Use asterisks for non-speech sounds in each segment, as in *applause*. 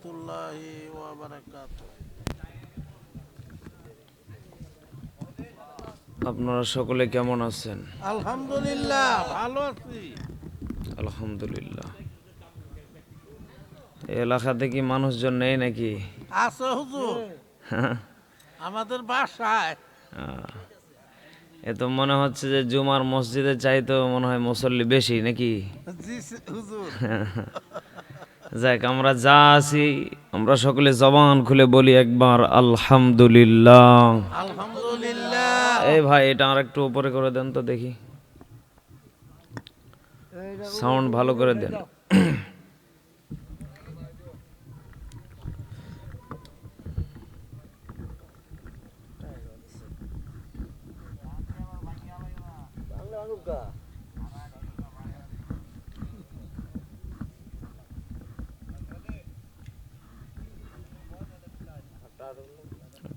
রহমতুল্লাহ আপনারা সকলে কেমন আছেন? আলহামদুলিল্লাহ ভালো আছি। আলহামদুলিল্লাহ। এলাকাতে কি মানুষজন নেই নাকি? আছে হুজুর। হ্যাঁ। আমাদের বাসায়। এ তো মনে হচ্ছে যে জুমার মসজিদে চাইতো মনে হয় মুসল্লি বেশি নাকি? জি হুজুর। হ্যাঁ। যাক আমরা যা আছি আমরা সকলে জবান খুলে বলি একবার আলহামদুলিল্লাহ। আলহামদুলিল্লাহ। এই ভাই এটা আর একটু উপরে করে দেন তো দেখি। সাউন্ড ভালো করে দেন।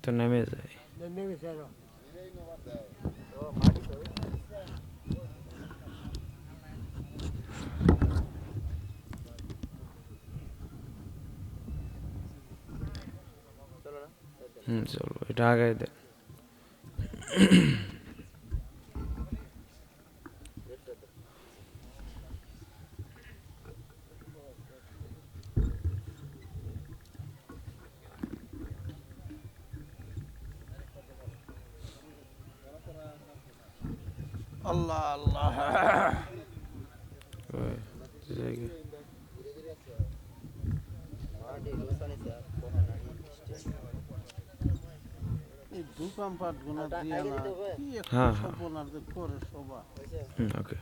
তো নেমে যায় হুম চলো এটা আগে দেন আল্লাহ আল্লাহ ওই, জায়গা। এই দোকান দিয়ে না কি একটা হ্যাঁ, হ্যাঁ। করে ওকে।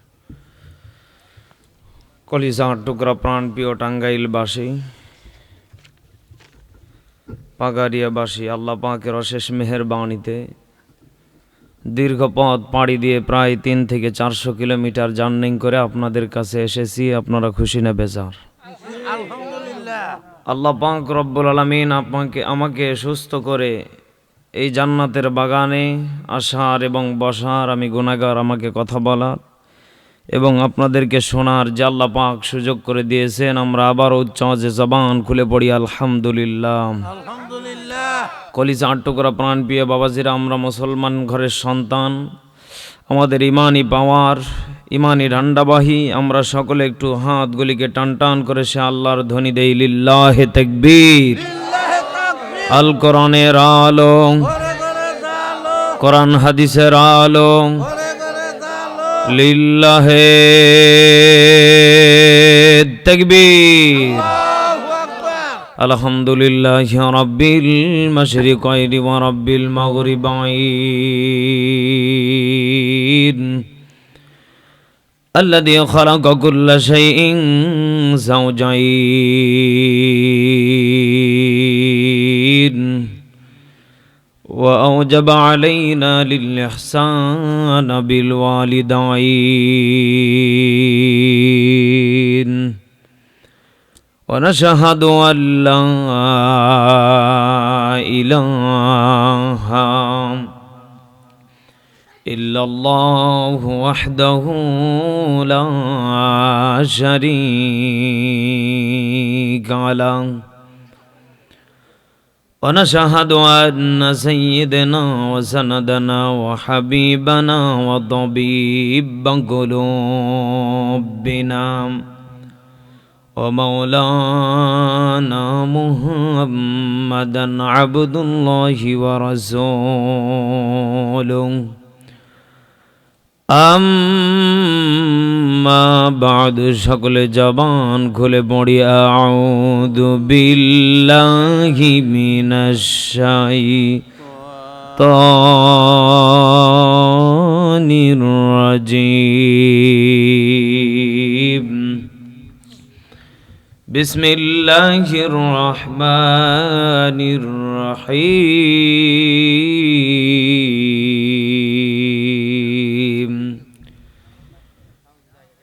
কলিজার টুকরা প্রাণ প্রিয় টাঙ্গাইলবাসী পাগারিয়াবাসী আল্লাহ পাকের অশেষ মেহেরবাণীতে দীর্ঘ পথ পাড়ি দিয়ে প্রায় তিন থেকে চারশো কিলোমিটার জার্নিং করে আপনাদের কাছে এসেছি আপনারা খুশি না বেজার? আলহামদুলিল্লাহ। আল্লাহ পাক রব্বুল আলমিন আপনাকে আমাকে সুস্থ করে এই জান্নাতের বাগানে আসার এবং বসার আমি গুণাগার আমাকে কথা বলার এবং আপনাদেরকে শোনার আল্লাহ পাক সুযোগ করে দিয়েছেন আমরা আবার উচ্চ যে জবান খুলে পড়ি আলহামদুলিল্লাহ। কলিজা আটটুকরা প্রাণ প্রিয় বাবাজিরা আমরা মুসলমান ঘরের সন্তান আমাদের ইমানি পাওয়ার ইমানি ডান্ডাবাহী আমরা সকলে একটু হাতগুলিকে টান টান করে সে আল্লাহর ধ্বনি দেই লিল্লাহে তাকবীর। আল কোরআনের আলো ঘরে ঘরে জালো কোরআন হাদিসের আলো ঘরে ঘরে জালো লিল্লাহে তাকবীর আল্লাহু আকবার আলহামদুলিল্লাহ রব্বিল মাশরিকাইনি ওয়া রব্বিল মাগরিবাইন الذي خلق كل شيء زوجين وأوجب علينا للإحسان بالوالدين. ونشهد أن لا إله إلا الله وحده لا شريك له. ونشهد أن سيدنا وسندنا وحبيبنا وطبيب قلوبنا ومولانا محمدا عبد الله ورسوله أما بعد شكل جبان كل بڑي أعوذ بالله من الشيطان الرجيم بسم الله الرحمن الرحيم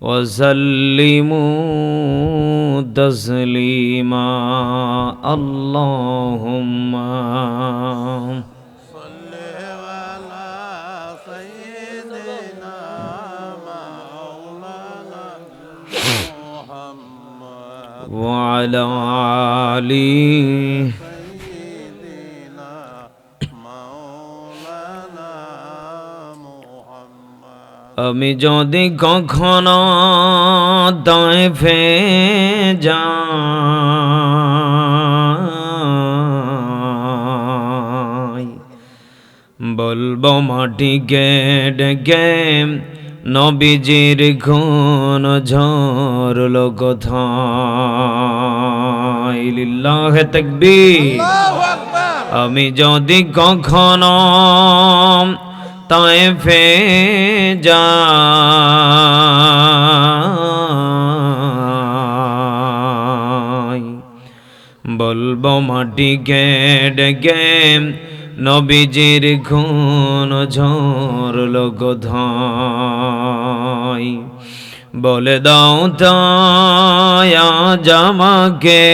وسلموا تسليما. اللهم صل على سيدنا مولانا محمد. وعلى آله আমি যদি কখনো দায় ফে যাই বলব মাটিকে ডেকে নবীজির খুন ঝরল কোথায়? লিল্লাহে তাকবীর। আমি যদি কখনো তাই ফে যাই বলব মাটিকে ডেকে নবীজির খুন ঝরল কোথায় বলে দাও তায়া জামাকে।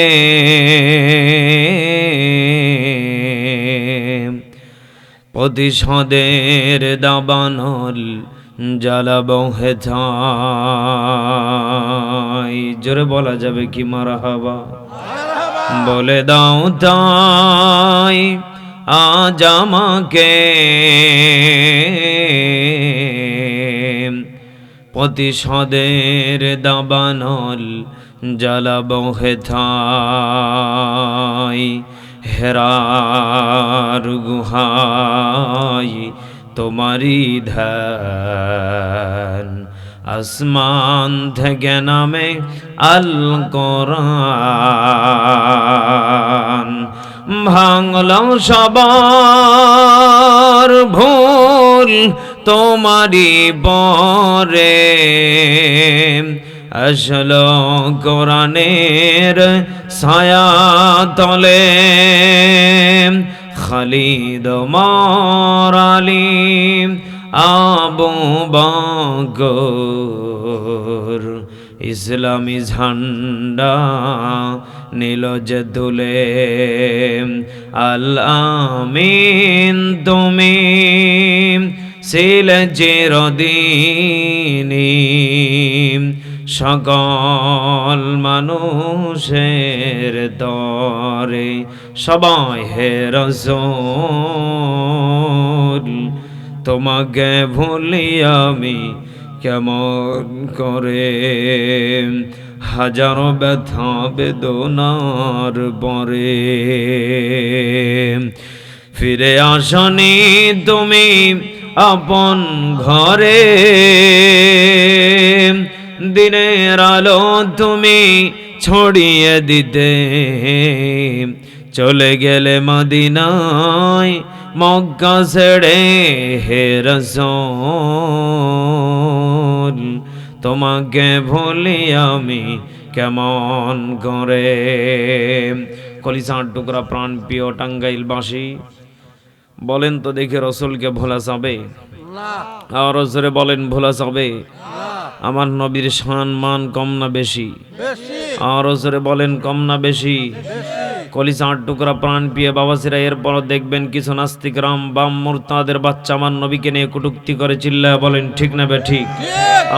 প্রতিশোধের দাবানল জ্বালাব হেথাই জোরে বলা যাবে কি মারা হাবা বলে দাও তাই, আজ আমাকে প্রতিশোধের দাবানল জ্বালাব হেথাই হেরার গুহাই তোমারি ধ্যান। আসমান থেকে নামে আল কোরআন। ভাঙল সবার ভুল তোমারি পরে। আসল কোরআনের ছায়া তলে খালিদ মারালি আবু বকর। ইসলামী ঝান্ডা নীল যে তুলে আল্লামিন তুমি শিল চিরদিনী সকল মানুষের দরে সবাই হে রসুল, তোমাকে ভুলি আমি কেমন করে? হাজারো ব্যথা বেদনার পরে ফিরে আসনি তুমি আপন ঘরে। দিনের আলো তুমি ছড়িয়ে দিতে। চলে গেলে মদিনায় মক্কা ছেড়ে হে রসুল তোমাকে ভুলি আমি কেমন করে? কলিসার টুকরা প্রাণ প্রিয় টাঙ্গাইলবাসী বলেন তো দেখে রসুলকে ভোলা যাবে? আর জোরে বলেন ভোলা যাবে? আমার নবীর সম্মান মান কম না বেশি। আর জোরে বলেন কম না বেশি? কলিজার টুকরা প্রাণ পিয়ে বাবাসিরা এরপর দেখবেন কিছু নাস্তিক রাম বাম মোরতাদের বাচ্চা আমার নবীকে নিয়ে কটুক্তি করে চিল্লায় বলেন, ঠিক না বে, ঠিক।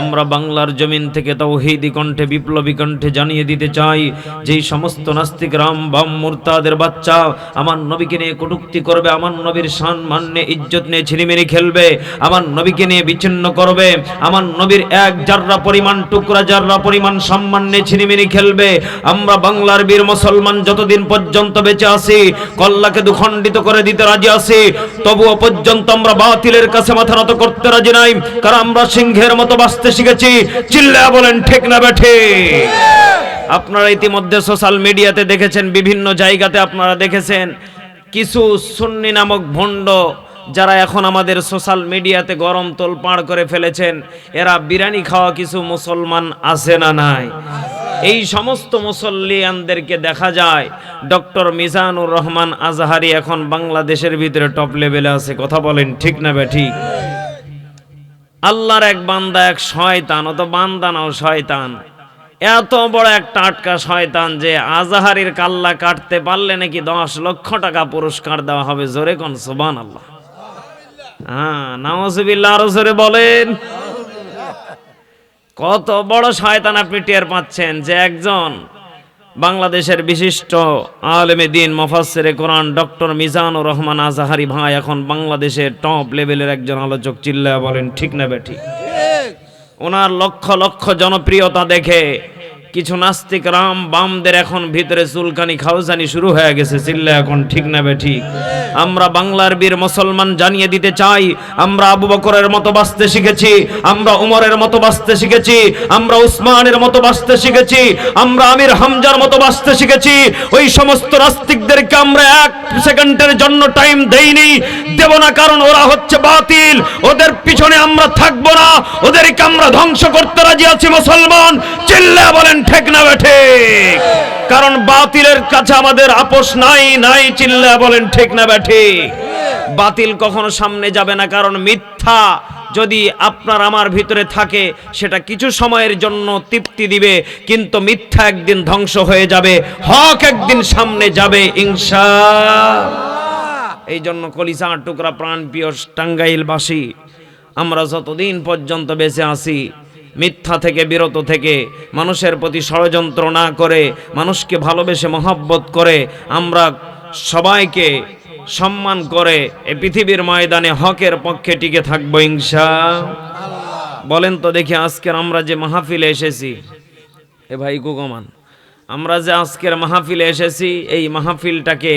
আমরা বাংলার জমিন থেকে তৌহিদি কণ্ঠে, বিপ্লবী কণ্ঠে জানিয়ে দিতে চাই, যেই সমস্ত নাস্তিক রাম বাম মোরতাদের বাচ্চা আমার নবীকে নিয়ে কটুক্তি করবে, আমার নবীর শান মান্যে ইজ্জত নিয়ে ছিনিমিনি খেলবে, আমার নবীকে নিয়ে বিচ্ছিন্ন করবে, আমার নবীর এক জাররা পরিমাণ টুকরা, জাররা পরিমাণ সম্মান নিয়ে ছিনিমিনি খেলবে, আমরা বাংলার বীর মুসলমান যতদিন পর্যন্ত বেঁচে আছি, কল্লাকে দুখণ্ডিত করে দিতে রাজি আছি, তবুও পর্যন্ত আমরা বাতিলের কাছে মাথা নত করতে রাজি নাই, কারণ আমরা সিংহের মতো বাঁচতে শিখেছি। চিল্লা বলেন, ঠিক না বেঠে আপনারা ইতিমধ্যে সোশ্যাল মিডিয়াতে দেখেছেন, বিভিন্ন জায়গাতে আপনারা দেখেছেন, কিছু সুন্নি নামক ভণ্ড যারা এখন আমাদের সোশ্যাল মিডিয়াতে গরম তোল পাড় করে ফেলেছেন, এরা বিরিয়ানি খাওয়া কিছু মুসলমান আছে না নাই? এই সমস্ত মুসল্লিয়ানদেরকে দেখা যায়। ডক্টর মিজানুর রহমান আজহারি এখন বাংলাদেশের ভিতরে টপ লেভেলে আছে। কথা বলেন, ঠিক না বে, ঠিক? আল্লাহর এক বান্দা এক শয়তান, অত বান্দা নাও শয়তান। এত বড় এক টাটকা শয়তান যে আজাহারির কাল্লা কাটতে পারলে নাকি দশ লক্ষ টাকা পুরস্কার দেওয়া হবে। জোরে কোন সুবান আল্লাহ হ্যাঁ নামাজবিল্লা আরও জোরে বলেন। কত বড় শয়তান আপনি টের পাচ্ছেন যে একজন বাংলাদেশের বিশিষ্ট আলেমে দিন মফাসেরে কোরআন ডক্টর মিজানুর রহমান আজাহারি ভাই এখন বাংলাদেশের টপ লেভেলের একজন আলোচক চিল্লা বলেন ঠিক না বেঠি? ঠিক। ওনার লক্ষ লক্ষ জনপ্রিয়তা দেখে কিছু নাস্তিক রাম বামদের এখন ভিতরে চুলকানি খাউজানি শুরু হয়ে গেছে, চিল্লা এখন ঠিক না বে ঠিক। আমরা বাংলার বীর মুসলমান জানিয়ে দিতে চাই, আমরা আবু বকরের মতো বাঁচতে শিখেছি, আমরা উমরের মতো বাঁচতে শিখেছি, আমরা উসমানের মতো বাঁচতে শিখেছি, আমরা আমির হামজার মতো বাঁচতে শিখেছি। ওই সমস্ত নাস্তিকদেরকে আমরা এক সেকেন্ডের জন্য টাইম দেইনি, দেব না কারণ ওরা হচ্ছে বাতিল, ওদের পিছনে আমরা থাকব না, ওদেরকে আমরা ধ্বংস করতে রাজি আছি মুসলমান, চিল্লা বলেন ঠিক না বেঠে কারণ বাতিলের কাছে আমাদের আপোষ নাই নাই চিল্লা বলেন ঠিক না বেঠে বাতিল কখনো সামনে যাবে না, কারণ মিথ্যা যদি আপনার আমার ভিতরে থাকে, সেটা কিছু সময়ের জন্য তৃপ্তি দিবে, কিন্তু মিথ্যা একদিন ধ্বংস হয়ে যাবে, হক একদিন সামনে যাবে, ইনশা এই জন্য কলিসা টুকরা প্রাণ প্রিয় টাঙ্গাইলবাসী, আমরা যতদিন পর্যন্ত বেঁচে আছি মিথ্যা থেকে, বিরত থেকে মানুষের প্রতি ষড়যন্ত্র না করে, মানুষকে ভালোবেসে মহব্বত করে আমরা সবাইকে সম্মান করে এই পৃথিবীর ময়দানে হকের পক্ষে টিকে থাকব, ইনশা বলেন তো দেখি আজকের আমরা যে মাহফিলে এসেছি, এ ভাই কুকমান আমরা যে আজকের মাহফিলে এসেছি, এই মাহফিলটাকে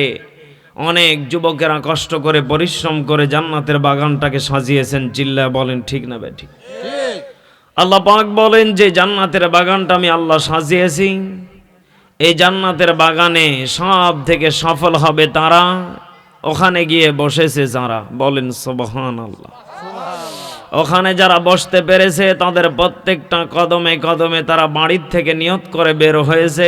অনেক যুবকেরা কষ্ট করে, পরিশ্রম করে জান্নাতের বাগানটাকে সাজিয়েছেন চিল্লা বলেন, ঠিক না বেঠিক ঠিক। আল্লাহ পাক বলেন, যে জান্নাতের বাগানটা আমি আল্লাহ সাজিয়েছি, এই জান্নাতের বাগানে সব থেকে সফল হবে তারা, ওখানে গিয়ে বসেছে যারা। বলেন সুবহান আল্লাহ ওখানে যারা বসতে পেরেছে, তাদের প্রত্যেকটা কদমে কদমে তারা বাড়ির থেকে নিয়ত করে বের হয়েছে।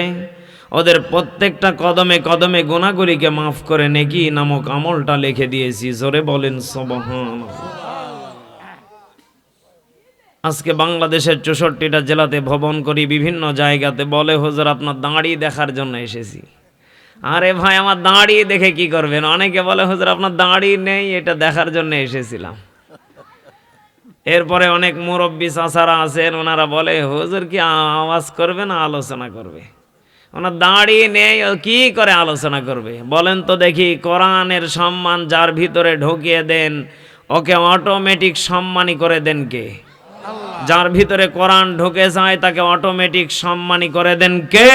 ওদের প্রত্যেকটা কদমে কদমে গুণাগুলিকে মাফ করে নেকি নামক আমলটা লিখে দিয়েছি। জোরে বলেন সুবহান আজকে বাংলাদেশের চৌষট্টিটা জেলাতে ভ্রমণ করি, বিভিন্ন জায়গাতে। বলে, হুজুর, আপনার দাঁড়ি দেখার জন্য এসেছি। আরে ভাই, আমার দাঁড়ি দেখে কি করবেন? অনেকে বলে, হুজুর, আপনার দাঁড়ি নেই, এটা দেখার জন্য এসেছিলাম। এরপরে অনেক মুরব্বী চাচারা আছেন, ওনারা বলে, হুজুর, কি আওয়াজ করবে না আলোচনা করবে? ওনার দাঁড়ি নেই কি করে আলোচনা করবে? বলেন তো দেখি, কোরআনের সম্মান যার ভিতরে ঢুকিয়ে দেন, ওকে অটোমেটিক সম্মানই করে দেন কে? যার ভিতরে কোরআন ঢুকে যায় তাকে অটোমেটিক সম্মানী করে দেন কে?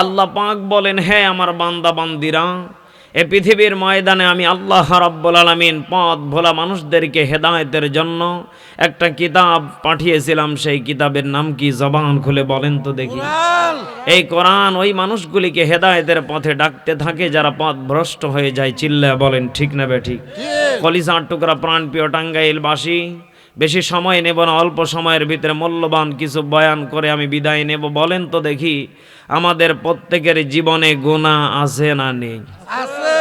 আল্লাহ। পাক বলেন হে আমার বান্দা বান্দিরা এ পৃথিবীর ময়দানে আমি আল্লাহ রাব্বুল আলামিন পথ ভোলা মানুষদেরকে হেদায়েতের জন্য একটা কিতাব পাঠিয়েছিলাম। সেই কিতাবের নাম কি? জবান খুলে বলেন তো দেখি। এই কোরআন ওই মানুষগুলিকে হেদায়েতের পথে ডাকতে থাকে যারা পথ ভ্রষ্ট হয়ে যায় চিল্লা বলেন ঠিক না বে ঠিক। কলিসার টুকরা প্রাণ প্রিয় টাঙ্গাইলবাসী বেশি সময় নেব না অল্প সময়ের ভিতরে মূল্যবান কিছু বয়ান করে আমি বিদায় নেব। বলেন তো দেখি আমাদের প্রত্যেকের জীবনে গুণা আছে না নেই? আছে।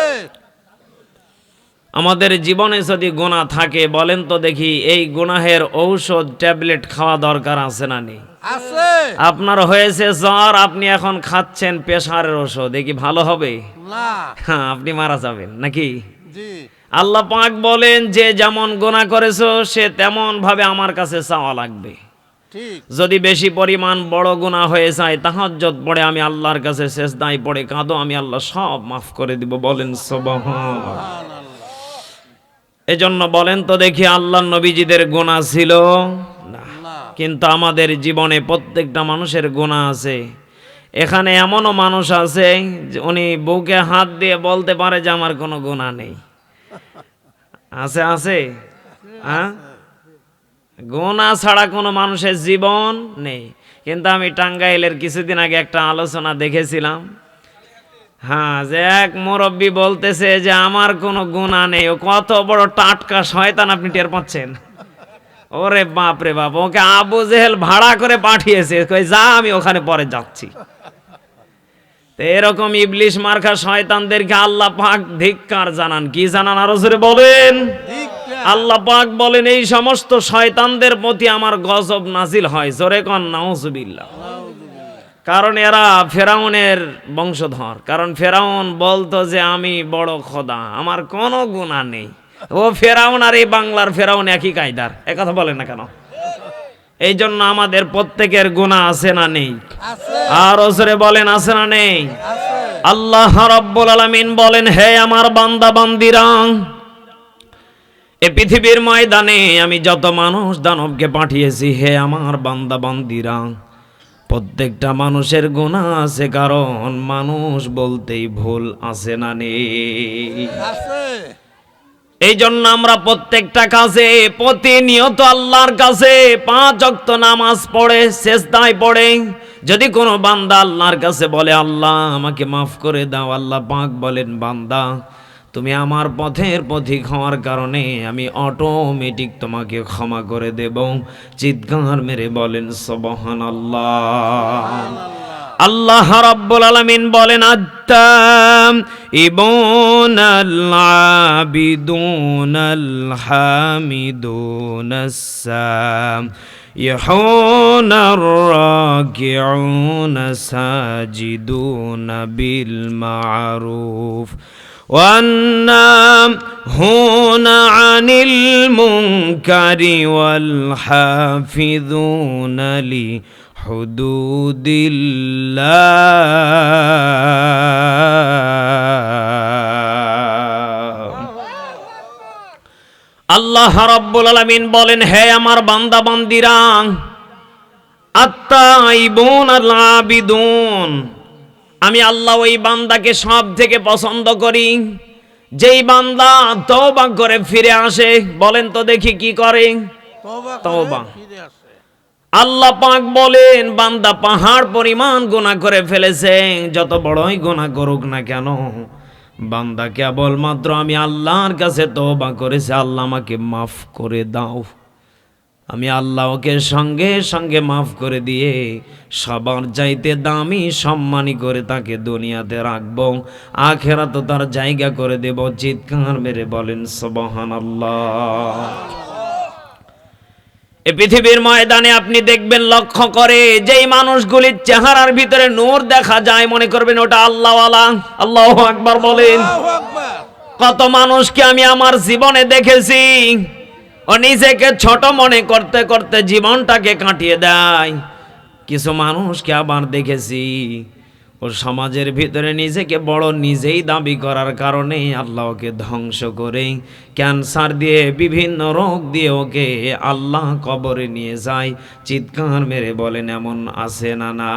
আমাদের জীবনে যদি গুণা থাকে বলেন তো দেখি এই গুনাহের ঔষধ ট্যাবলেট খাওয়া দরকার আছে না নেই? আছে। আপনার হয়েছে জ্বর আপনি এখন খাচ্ছেন প্রেশারের ওষুধ এ কি ভালো হবে? না। হ্যাঁ আপনি মারা যাবেন নাকি? জি। আল্লাহ পাক বলেন যে যেমন গোনা করেছ সে তেমন ভাবে আমার কাছে চাওয়া লাগবে। যদি বেশি পরিমাণ বড় গুণা হয়ে যায় তাহাজ্জত পড়ে আমি আল্লাহর কাছে শেষ দায় পড়ে কাঁদো আমি আল্লাহ সব মাফ করে দিব। বলেন এজন্য বলেন তো দেখি আল্লাহ নবীজিদের গুণা ছিল? না। কিন্তু আমাদের জীবনে প্রত্যেকটা মানুষের গুণা আছে। এখানে এমনও মানুষ আছে যে উনি বুকে হাত দিয়ে বলতে পারে যে আমার কোনো গুণা নেই। *laughs* আছে আছে। হ্যাঁ? গোনা ছাড়া কোনো মানুষের জীবন নেই। কিন্তু আমি টাঙ্গাইলের কিছুদিন আগে একটা আলোচনা দেখেছিলাম। হ্যাঁ যে এক মুরব্বী বলতেছে যে, আমার কোনো গুণা নেই। ও কত বড় টাটকা শয়তান আপনি টের পাচ্ছেন? ওরে বাপ রে বাপ, ওকে আবু জেহেল ভাড়া করে পাঠিয়েছে। কই, যা, আমি ওখানে পরে যাচ্ছি। তো এরকম ইবলিশ মার্কা শয়তানদেরকে আল্লাহ পাক ধিক্কার জানান। কি জানান আরও জোরে বলেন? আল্লাহ পাক বলেন এই সমস্ত শয়তানদের প্রতি আমার গজব নাজিল হয়। জোরে কন নাউজুবিল্লাহ। কারণ এরা ফেরাউনের বংশধর। কারণ ফেরাউন বলতো যে আমি বড় খোদা আমার কোনো গুণা নেই। ও ফেরাউন আর এই বাংলার ফেরাউন একই কায়দার। এ কথা বলে না কেন? এই জন্য আমাদের প্রত্যেকের গুণা আছে না নেই? আর ওসরে বলেন আছে না নেই? আল্লাহ রব্বুল আলামিন বলেন হে আমার বান্দা বান্দিরা এ পৃথিবীর ময়দানে আমি যত মানুষ দানবকে পাঠিয়েছি হে আমার বান্দা বান্দিরা প্রত্যেকটা মানুষের গুণা আছে কারণ মানুষ বলতেই ভুল আছে না নেই? এই জন্য আমরা প্রত্যেকটা কাজে প্রতিনিয়ত আল্লাহর কাছে পাঁচ অক্ত নামাজ পড়ে শেষ শেষদায় পড়ে। যদি কোনো বান্দা আল্লাহর কাছে বলে, আল্লাহ, আমাকে মাফ করে দাও, আল্লাহ পাক বলেন, বান্দা, তুমি আমার পথের পথিক হওয়ার কারণে আমি অটোমেটিক তোমাকে ক্ষমা করে দেব। চিৎকার মেরে বলেন সবহান আল্লাহ আল্লাহ রাব্বুল আলামিন বলেন আত্তাম ইবুনাল আবিদুনাল হামিদুনাস يحون الراكعون ساجدون بالمعروف والناهون عن المنكر والحافظون لحدود الله আল্লাহ রাব্বুল আলামিন বলেন হে আমার বান্দা বান্দিরা আত্মাইবুন আল আবিদুন আমি আল্লাহ ওই বান্দাকে সব থেকে পছন্দ করি যেই বান্দা তওবা করে ফিরে আসে বলেন তো দেখি কি করে তওবা আল্লাহ পাক বলেন, বান্দা পাহাড় পরিমাণ গোনা করে ফেলেছে, যত বড়ই গোনা করুক না কেন, বান্দা কেবলমাত্র আমি আল্লাহর কাছে তওবা করেছে, আল্লাহ আমাকে মাফ করে দাও। আমি আল্লাহকে সঙ্গে সঙ্গে মাফ করে দিয়ে সবার চাইতে দামি সম্মানী করে তাকে দুনিয়াতে রাখব আখেরা তো তার জায়গা করে দেব। চিৎকার মেরে বলেন সবহান আল্লাহ এ পৃথিবীর ময়দানে আপনি দেখবেন লক্ষ্য করে যেই মানুষগুলির চেহারার ভিতরে নূর দেখা যায় মনে করবেন ওটা আল্লাহওয়ালা। আল্লাহ আকবার বলেন। কত মানুষকে আমি আমার জীবনে দেখেছি ও নিজেকে ছোট মনে করতে করতে জীবনটাকে কাটিয়ে দেয়। কিছু মানুষকে আবার দেখেছি ও সমাজের ভিতরে নিজেকে বড় নিজেই দাবি করার কারণে আল্লাহকে ধ্বংস করে ক্যান্সার দিয়ে, বিভিন্ন রোগ দিয়ে ওকে আল্লাহ কবরে নিয়ে যায়। চিৎকার মেরে বলেন, এমন আছে না না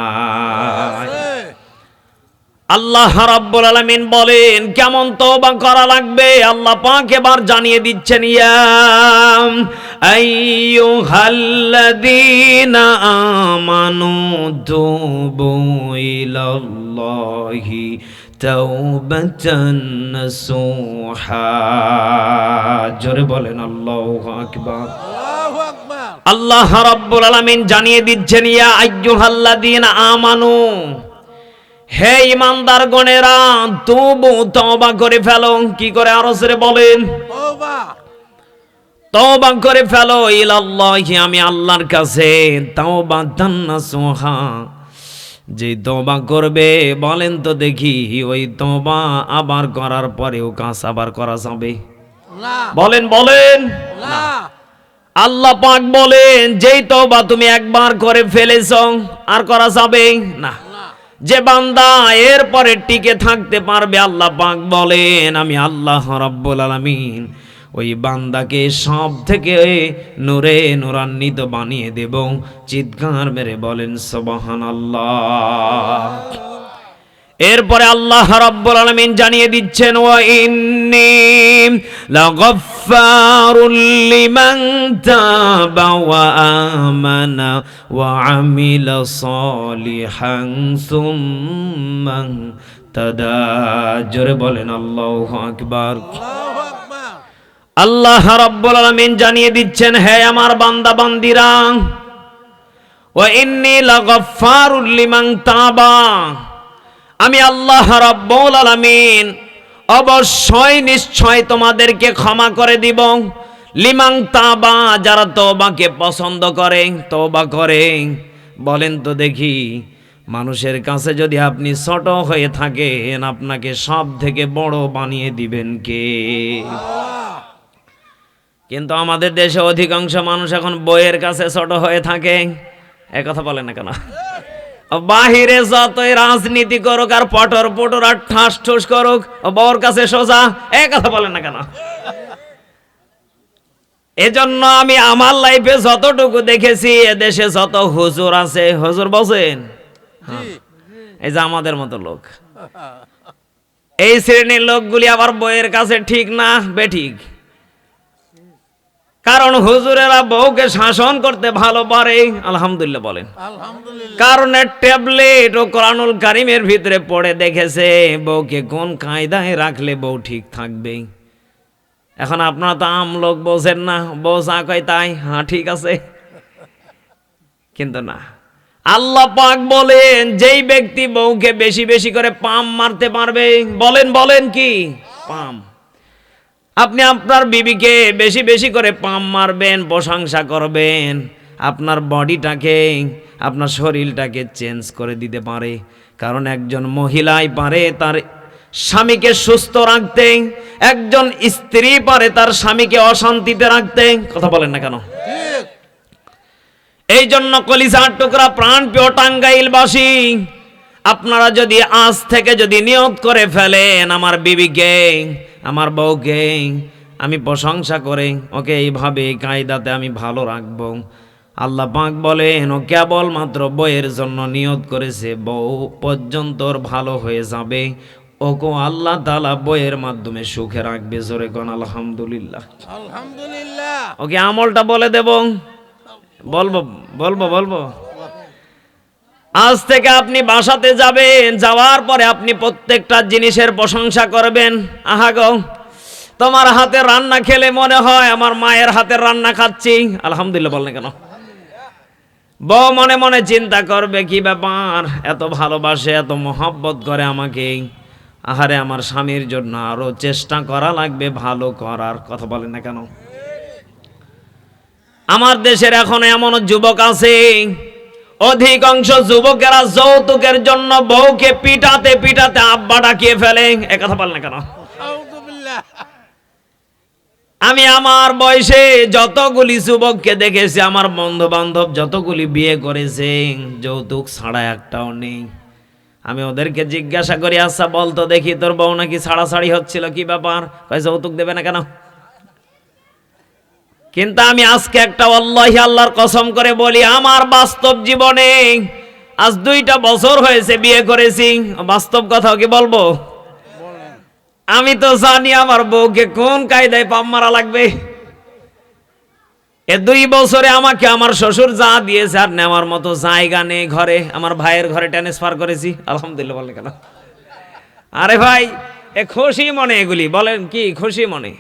আল্লাহ রাব্বুল আলামিন বলেন কেমন তওবা করা লাগবে? আল্লাহ পাক এবার জানিয়ে দিচ্ছেন ইয়া আইয়ুহাল্লাযীনা আমানু তুবু ইলাল্লাহি তাওবাতান নাসুহা। জোরে বলেন আল্লাহু আকবার। আল্লাহু আকবার। আল্লাহ রাব্বুল আলামিন জানিয়ে দিচ্ছেন ইয়া আইয়ুহাল্লাযীনা আমানু হে ইমানদার গণেরা তবু তওবা করে ফেলো। কি করে আরও সেরে বলেন? তওবা। করে ফেলো ইলাল্লাহি আমি আল্লাহর কাছে তওবা তান্নাসুহা যে তওবা করবে বলেন তো দেখি ওই তওবা আবার করার পরেও কাজ আবার করা যাবে। বলেন বলেন। না আল্লাহ পাক বলেন যেই তওবা তুমি একবার করে ফেলেছ আর করা যাবে না। যে বান্দা এর পরে টিকে থাকতে পারবে, আল্লাহ পাক বলেন, আমি আল্লাহ রাব্বুল আলামিন, ওই বান্দাকে সব থেকে নূরে নূরান্বিত বানিয়ে দেব। চিৎকার মেরে বলেন, সুবহানাল্লাহ। এরপরে আল্লাহ রাব্বুল আলামিন জানিয়ে দিচ্ছেন ওয়া ইন্নী লাগাফফারুল লিমান তাবা ওয়া আমানা ওয়া আমিলা সালিহান সুম্মা তাদা। জোরে বলেন আল্লাহু আকবার। আল্লাহু আল্লাহ রাব্বুল আলামিন জানিয়ে দিচ্ছেন হে আমার বান্দা বান্দিরা ওয়া ইন্নী লাগাফফারুল লিমান তাবা। আমি আল্লাহ রাব্বুল আলামিন অবশ্যই নিশ্চয় তোমাদেরকে ক্ষমা করে দিব। লিমাং তাবা, যারা তওবাকে পছন্দ করে, তওবা করে। বলেন তো দেখি, মানুষের কাছে যদি আপনি ছোট হয়ে থাকেন, আপনাকে সব থেকে বড় বানিয়ে দিবেন কে? কিন্তু আমাদের দেশে অধিকাংশ মানুষ এখন বইয়ের কাছে ছোট হয়ে থাকে। এ কথা বলে না কেন? বাহিরে যতই রাজনীতি করুক আর পটর পটর আর ঠাস ঠুস করুক বউর কাছে সোজা এ কথা বলে না কেন? এজন্য আমি আমার লাইফে যতটুকু দেখেছি এদেশে যত হুজুর আছে হুজুর বসেন। হ্যাঁ। এই যে আমাদের মতো লোক। এই শ্রেণির লোকগুলি আবার বইয়ের কাছে ঠিক না বেঠিক। কারণ হুজুরেরা বউকে শাসন করতে ভালো পারে আলহামদুলিল্লাহ বলেন। কারণ ট্যাবলেট ও কোরআনুল কারিমের ভিতরে পড়ে দেখেছে বউকে কোন কায়দায় রাখলে বউ ঠিক থাকবে। এখন আপনারা তো আম লোক বোঝেন না বউ যা কয় তাই হ্যাঁ ঠিক আছে। কিন্তু না। আল্লাহ পাক বলেন যেই ব্যক্তি বউকে বেশি বেশি করে পাম মারতে পারবে বলেন বলেন কি? পাম। আপনি আপনার বিবিকে বেশি বেশি করে পাম মারবেন, প্রশংসা করবেন। আপনার বডিটাকে, আপনার শরীরটাকে চেঞ্জ করে দিতে পারে। কারণ একজন মহিলাই পারে তার স্বামীকে সুস্থ রাখতে, একজন স্ত্রী পারে তার স্বামীকে অশান্তিতে রাখতে। কথা বলেন না কেন? এই জন্য কলিজার টুকরা প্রাণ পেও টাঙ্গাইলবাসী, আপনারা যদি আজ থেকে যদি নিয়ত করে ফেলেন আমার বিবিকে আমার বউকে আমি প্রশংসা করে ওকে এইভাবে এই কায়দাতে আমি ভালো রাখব। আল্লাহ পাক বলেন ও কেবল মাত্র বইয়ের জন্য নিয়ত করেছে বউ পর্যন্ত ভালো হয়ে যাবে। ওকে আল্লাহ তালা বইয়ের মাধ্যমে সুখে রাখবে জোরে কন আলহামদুলিল্লাহ। আলহামদুলিল্লাহ। ওকে আমলটা বলে দেব। বলব বলব বলব। আজ থেকে আপনি বাসাতে যাবেন, যাওয়ার পরে আপনি প্রত্যেকটা জিনিসের প্রশংসা করবেন। আহা গো, তোমার হাতের রান্না খেলে মনে হয় আমার মায়ের হাতের রান্না খাচ্ছি। আলহামদুলিল্লাহ বলেন কেন? বউ মনে মনে চিন্তা করবে, কি ব্যাপার? এত ভালোবাসে, এত মহব্বত করে আমাকে। আহারে, আমার স্বামীর জন্য আরও চেষ্টা করা লাগবে, ভালো করার কথা বলেন না কেন? আমার দেশের এখন এমন যুবক আছে অধিকাংশ যুবকেরা যৌতুকের জন্য বউকে পিটাতে পিটাতে আব্বা ডাকিয়ে ফেলে। এ কথা বল না কেন? আমি আমার বয়সে যতগুলি যুবককে দেখেছি, আমার বন্ধু বান্ধব যতগুলি বিয়ে করেছে, যৌতুক ছাড়া একটাও নেই। আমি ওদেরকে জিজ্ঞাসা করি আচ্ছা বলতো দেখি, তোর বউ নাকি ছাড়াছাড়ি হচ্ছিল, কি ব্যাপার? যৌতুক দেবে না কেন? কিন্তু আমি আজকে একটা আল্লাহি আল্লাহর কসম করে বলি, আমার বাস্তব জীবনে আজ দুইটা বছর হয়েছে বিয়ে করেছি। বাস্তব কথা কি বলব? আমি তো জানি আমার বউকে কোন কায়দায় পাম মারা লাগবে। এ দুই বছরে আমাকে আমার শ্বশুর যা দিয়েছে, আর নেওয়ার মতো জায়গা নেই ঘরে। আমার ভাইয়ের ঘরে ট্রান্সফার করেছি। আলহামদুলিল্লাহ বলে কেন? আরে ভাই, এ খুশি মনে এগুলি, বলেন কি খুশি মনে?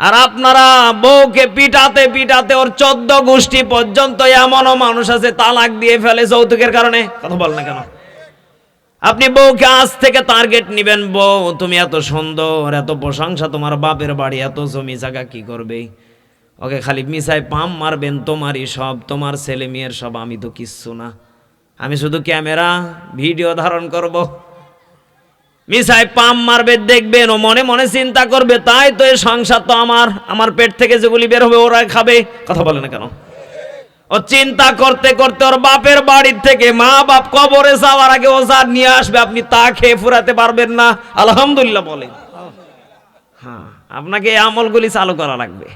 আর আপনারা বউকে পিটাতে পিটাতে ওর চোদ্দ গোষ্ঠী পর্যন্ত এমনও মানুষ আছে তালাক দিয়ে ফেলে যৌতুকের কারণে। কথা বল না কেন? আপনি বউকে আজ থেকে টার্গেট নিবেন বউ তুমি এত সুন্দর এত প্রশংসা তোমার বাপের বাড়ি এত জমি জায়গা কি করবে? ওকে খালি মিসাই পাম মারবেন তোমারই সব তোমার ছেলে মেয়ের সব আমি তো কিচ্ছু না। আমি শুধু ক্যামেরা ভিডিও ধারণ করব। মিসাই পাম মারবে দেখবেন ও মনে মনে চিন্তা করবে, তাই তো এই সংসার তো আমার আমার পেট থেকে যেগুলি বের হবে ওরা খাবে। কথা বলে না কেন? ও চিন্তা করতে করতে ওর বাপের বাড়ির থেকে মা বাপ কবরে যাওয়ার আগে ও যা নিয়ে আসবে, আপনি তা খেয়ে ফুরাতে পারবেন না। আলহামদুলিল্লাহ বলেন। হ্যাঁ আপনাকে এই আমলগুলি চালু করা লাগবে।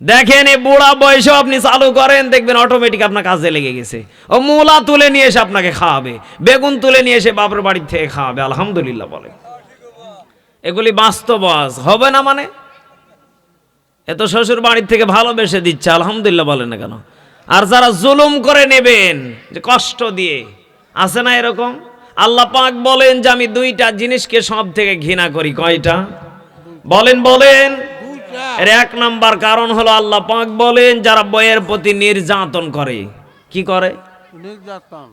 দেখেন এই বুড়া বয়সেও আপনি চালু করেন, দেখবেন অটোমেটিক আপনার কাজে লেগে গেছে। ও মূলা তুলে নিয়ে এসে আপনাকে খাওয়াবে, বেগুন তুলে নিয়ে এসে বাপের বাড়ির থেকে খাওয়াবে, আলহামদুলিল্লাহ বলে। এগুলি বাস্তব হবে না মানে? এত শ্বশুর বাড়ির থেকে ভালোবেসে দিচ্ছে, আলহামদুলিল্লাহ বলেন না কেন? আর যারা জুলুম করে নেবেন, যে কষ্ট দিয়ে, আছে না এরকম? আল্লাহ পাক বলেন যে আমি দুইটা জিনিসকে সব থেকে ঘৃণা করি, কয়টা? বলেন বলেন। এর এক নাম্বার কারণ হলো আল্লাহ পাক বলেন যারা বইয়ের প্রতি নির্যাতন করে কি করে?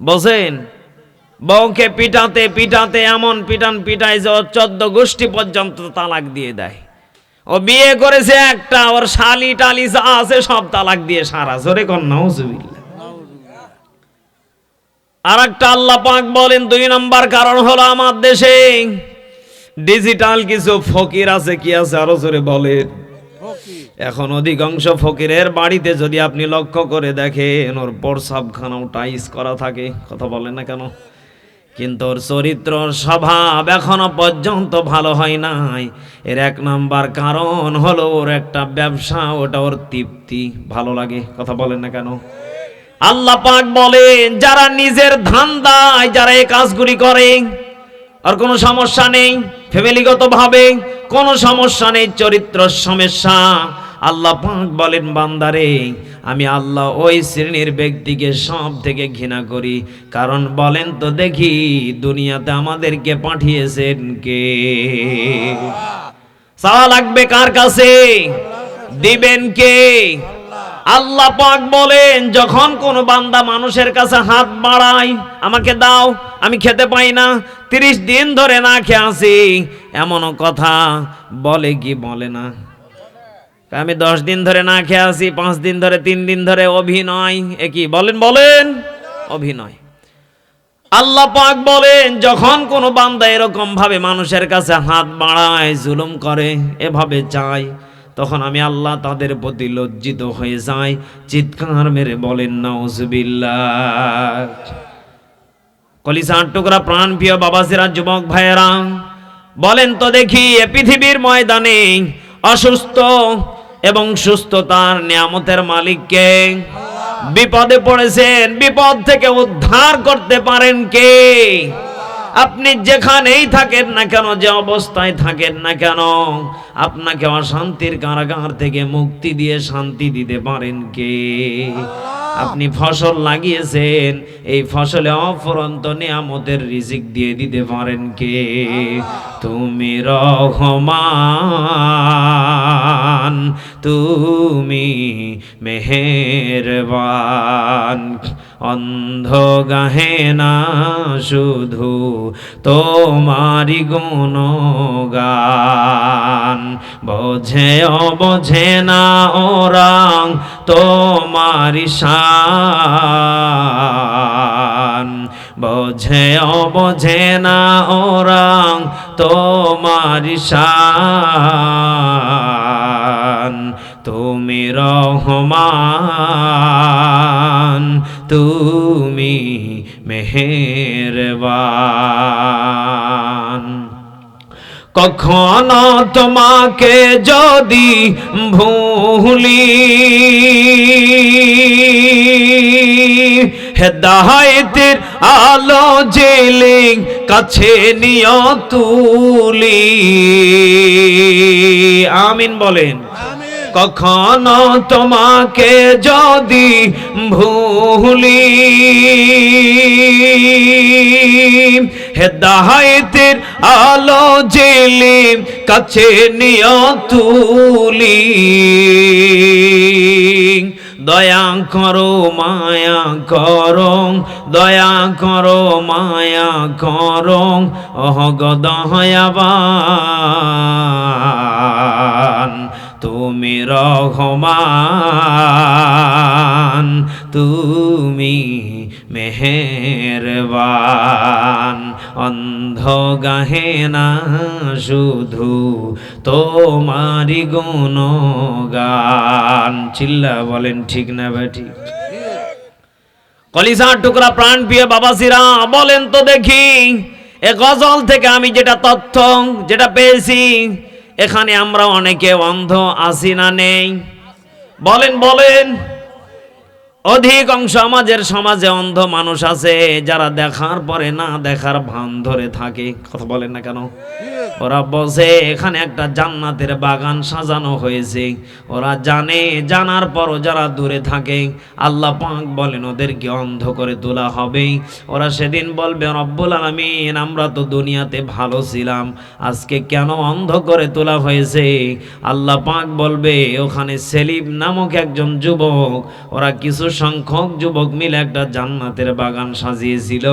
বসেন বউকে পিটাতে পিটাতে এমন পিটান পিটায় যে ওর চোদ্দ গোষ্ঠী পর্যন্ত তালাক দিয়ে দেয়। ও বিয়ে করেছে একটা ওর শালি টালি যা আছে সব তালাক দিয়ে সারা। জোরে কন্যা আর একটা আল্লাহ পাক বলেন দুই নম্বর কারণ হলো আমার দেশে ডিজিটাল কিছু ফকির আছে কি আছে আরও জোরে বলেন। এখন অধিকাংশ ফকিরের বাড়িতে যদি আপনি লক্ষ্য করে দেখেন, ওর প্রসাবখানাও টাইস করা থাকে, কথা বলেন না কেন? কিন্তু ওর চরিত্র স্বভাব এখনও পর্যন্ত ভালো হয় নাই। এর এক নাম্বার কারণ হলো ওর একটা ব্যবসা, ওটা ওর তৃপ্তি, ভালো লাগে, কথা বলেন না কেন? আল্লাহ পাক বলেন, যারা নিজের ধান্দায়, যারা এই কাজগুলি করে আর কোনো সমস্যা নেই ফ্যামিলিগত ভাবে কোনো সমস্যা নেই, চরিত্র সমস্যা। আল্লাহ পাক বলেন, বান্দারে, আমি আল্লাহ ওই শ্রেণির ব্যক্তিকে সব থেকে ঘৃণা করি। কারণ বলেন তো দেখি, দুনিয়াতে আমাদেরকে পাঠিয়েছেন কে? চাওয়া লাগবে কার কাছে? দিবেন কে? আল্লাহ পাক বলেন, যখন কোন বান্দা মানুষের কাছে হাত বাড়ায়, আমাকে দাও, আমি খেতে পাই না, তিরিশ দিন ধরে না খেয়ে আছি, এমনও কথা বলে কি বলে না? আমি দশ দিন ধরে না খেয়ে আছি, পাঁচ দিন ধরে, তিন দিন ধরে অভিনয়, এ কি? বলেন বলেন, অভিনয়। আল্লাহ পাক বলেন, যখন কোনো বান্দা এরকম ভাবে মানুষের কাছে হাত বাড়ায়, জুলুম করে, এভাবে চায় তখন আমি আল্লাহ তাদের প্রতি লজ্জিত হয়ে যাই। চিৎকার মেরে বলেন, নাউজুবিল্লাহ। কলিসার টুকরা প্রাণ প্রিয় বাবাসিরা যুবক ভাইয়েরা, বলেন তো দেখি এ পৃথিবীর ময়দানে অসুস্থ এবং সুস্থতার নিয়ামতের মালিককে বিপদে পড়েছেন, বিপদ থেকে উদ্ধার করতে পারেন কে? আপনি যেখানেই থাকেন না কেন যে অবস্থায় থাকেন না কেন আপনাকে অশান্তির কারাগার থেকে মুক্তি দিয়ে শান্তি দিতে পারেন কে? আপনি ফসল লাগিয়েছেন এই ফসলে অফরন্ত নিয়ামতের রিজিক দিয়ে দিতে পারেন কে? তুমি রহমান তুমি মেহেরবান। অন্ধ গাহে না শুধু তোমারি গুণগান। বোঝে অবোঝে না ওরাং তোমারি শান। বোঝে অবোঝে না ওরাং তোমারি শান। তুমি রহমান। তুমি মেহেরবান। কখনো তোমাকে যদি ভুলি হেদায়তের আলো জেলে কাছে নিয় তুলি। আমিন বলেন। কখনো তোমাকে যদি ভুলি। হেদায়তের আলো জেলে কাছে নিয় তুলি। দয়া করো, মায়া করো, দয়া করো, মায়া করো অহ গদহয়াবান তুমি রহমান, তুমি মেহেরবান। অন্ধ গাহে না, শুধু তোমারি গুণগান। চিল্লা, বলেন ঠিক না বেটি কলিসার টুকরা প্রাণ প্রিয় বাবাসিরা বলেন তো দেখি, এ গজল থেকে আমি যেটা তথ্য, যেটা পেয়েছি এখানে আমরা অনেকে অন্ধ আসি না নেই। বলেন বলেন। অধিকাংশ আমাদের সমাজে অন্ধ মানুষ আছে, যারা দেখার পরে না দেখার ভান ধরে থাকে। কথা বলেন না কেন? ওরা বসে, এখানে একটা জান্নাতের বাগান সাজানো হয়েছে। ওরা জানে, জানার পরও যারা দূরে থাকে, আল্লাহ পাক বলেন, ওদেরকে অন্ধ করে তোলা হবে। ওরা সেদিন বলবে, রব্বুল আলামিন, আমরা তো দুনিয়াতে ভালো ছিলাম, আজকে কেন অন্ধ করে তোলা হয়েছে? আল্লাহ পাক বলবে, ওখানে সেলিম নামক একজন যুবক, ওরা কিছু সংখ্যক যুবক মিলে একটা জান্নাতের বাগান সাজিয়েছিল।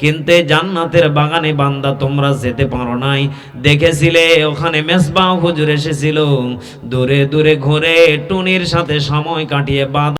কিন্তু জান্নাতের বাগানে বান্দা তোমরা যেতে পারো নাই। দেখেছিলে, ওখানে মেসবা হুজুর এসেছিল। দূরে দূরে ঘুরে টুনির সাথে সময় কাটিয়ে বাদ